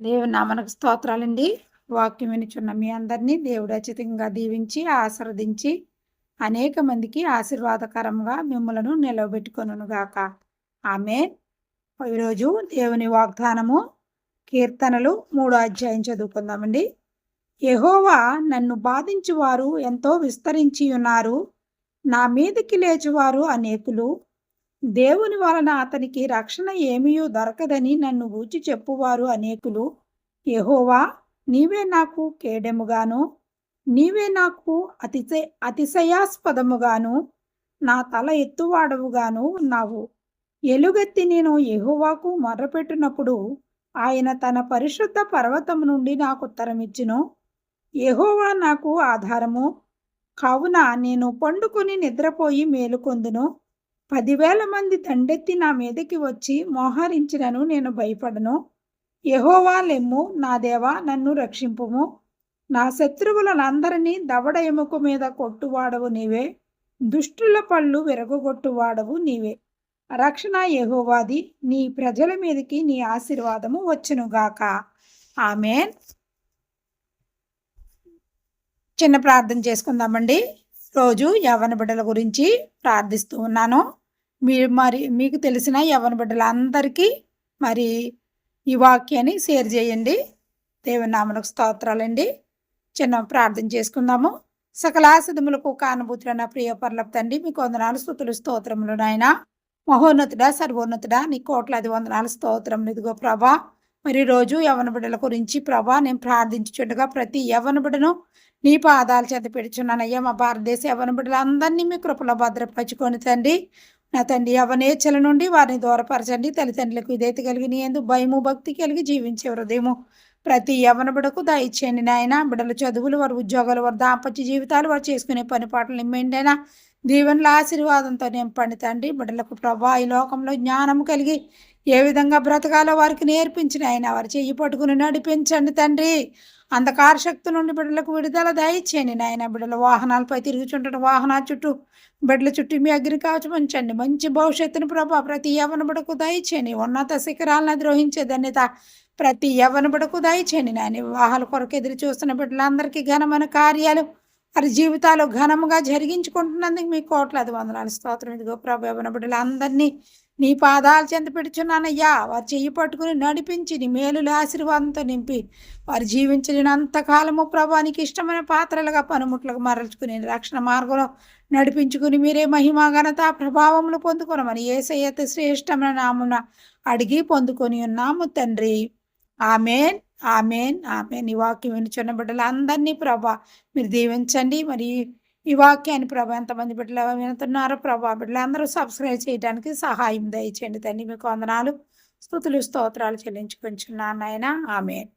దేవుని నామనకు స్తోత్రాలండి. వాక్యం వినిచున్న మీ అందరినీ దేవుడు అచితంగా దీవించి ఆశీర్వదించి అనేక మందికి ఆశీర్వాదకరంగా మిమ్మలను నిలవబెట్టుకొనును గాక. ఆమె ఈరోజు దేవుని వాగ్దానము కీర్తనలు మూడో అధ్యాయం చదువుకుందామండి. యహోవా నన్ను బాధించువారు ఎంతో విస్తరించి ఉన్నారు. నా మీదకి లేచువారు అనేకులు దేవుని వలన అతనికి రక్షణ ఏమీయూ దొరకదని నన్ను ఊచి చెప్పువారు అనేకులు. ఎహోవా నీవే నాకు కేడెముగాను. నీవే నాకు అతిశయ అతిశయాస్పదముగాను. నా తల ఎత్తువాడవుగాను ఉన్నావు. ఎలుగెత్తి నేను ఎహోవాకు మొర్రపెట్టినప్పుడు ఆయన తన పరిశుద్ధ పర్వతం నుండి నాకు ఉత్తరమిచ్చును. ఎహోవా నాకు ఆధారము. కావున నేను పండుకొని నిద్రపోయి మేలుకొందును. పదివేల మంది దండెత్తి నా మీదకి వచ్చి మోహరించినను నేను భయపడను. యహోవా లెమ్ము నా దేవా నన్ను రక్షింపుము. నా శత్రువులనందరినీ దవడ ఎముక మీద కొట్టువాడవు నీవే. దుష్టుల పళ్ళు విరగొట్టువాడవు నీవే. రక్షణ యహోవాది నీ ప్రజల మీదకి నీ ఆశీర్వాదము వచ్చునుగాక ఆమెన్. చిన్న ప్రార్థన చేసుకుందామండి. రోజు యవన బిడ్డల గురించి ప్రార్థిస్తూ ఉన్నాను. మీరు మరి మీకు తెలిసిన యవన బిడ్డలందరికీ మరి ఈ వాక్యాన్ని షేర్ చేయండి. దేవుని నామలకు స్తోత్రాలండి. చిన్న ప్రార్థన చేసుకుందాము. సకలాసిధములకు కానుభూతులైన ప్రియ పర్లపు తండ్రి మీకు వందనాలు స్థుతులు స్తోత్రములు నాయన. మహోన్నతుడా సర్వోన్నతుడా నీ కోట్లాది వందనాలు స్తోత్రములు ఇదిగో ప్రభా. మరి రోజు యవన బిడ్డల గురించి ప్రభా నేను ప్రార్థించుచుండగా ప్రతి యవన బిడ్డను నీ పాదాలు చేత పెడుచున్నానయ్యా. మా భారతదేశ యవన బిడ్డలందరినీ మీ కృపలో భద్రపరచుకొని తండ్రి. నా తండ్రి యవనేచ్ఛల నుండి వారిని దూరపరచండి. తల్లిదండ్రులకు ఇదైతే కలిగి నీ ఎందు భయము భక్తి కలిగి జీవించే హృదయము. ప్రతి యవన బిడకు దయచేయండి నాయన. బిడ్డల చదువులు వారి ఉద్యోగాలు వారి దాంపత్య జీవితాలు వారు చేసుకునే పని పాటలు నిమ్మెండైనా దీవెనల ఆశీర్వాదంతో నింపండి తండ్రి బిడ్డలకు ప్రభా ఈ లోకంలో జ్ఞానం కలిగి ఏ విధంగా బ్రతకాలో వారికి నేర్పించిన ఆయన వారి చెయ్యి పట్టుకుని నడిపించండి తండ్రి. అంధకార శక్తి నుండి బిడ్డలకు విడుదల దయచేయండి నాయన. బిడ్డల వాహనాలపై తిరుగుచుంటున్న వాహనాల చుట్టూ బిడ్డల చుట్టూ మీ అగ్ని కాచుమంచండి మంచి భవిష్యత్తును ప్రభా ప్రతి యవన బిడకు దయచేయండి. ఉన్నత శిఖరాలను అధిరోహించే ధన్యత ప్రతి యవన బిడకు దయచేయండి నాయన. వివాహాల కొరకు ఎదురు చూస్తున్న బిడ్డలందరికీ ఘనమైన కార్యాలు వారి జీవితాలు ఘనముగా జరిగించుకుంటున్నందుకు మీ కోట్లాది వందనాలు స్తోత్రం. ఇదిగో ప్రభు ఎవరి బిడ్డలు అందరినీ నీ పాదాలు చెంత పెడుచున్నానయ్యా. వారు చెయ్యి పట్టుకుని నడిపించి నీ మేలుల ఆశీర్వాదంతో నింపి వారు జీవించలేనంతకాలము ప్రభానికి ఇష్టమైన పాత్రలుగా పనిముట్లకు మరల్చుకుని రక్షణ మార్గంలో నడిపించుకుని మీరే మహిమ ఘనత ప్రభావములు పొందుకునమని ఏసయ్యత శ్రేష్టమైన నామున అడిగి పొందుకొని ఉన్నాము తండ్రి. ఆమెన్. ఆమెన్ ఆమెన్. ఈ వాక్యం వినుచున్న బిడ్డలందరినీ ప్రభా మీరు దీవించండి. మరి ఈ వాక్యాన్ని ప్రభా ఎంతమంది బిడ్డలు వినుతున్నారో ప్రభా బిడ్డలందరూ సబ్స్క్రైబ్ చేయడానికి సహాయం దయచేయండి. తండ్రి మీకు వందనాలు. స్థుతులు స్తోత్రాలు చెల్లించుకుంటున్నాను ఆయన ఆమెన్.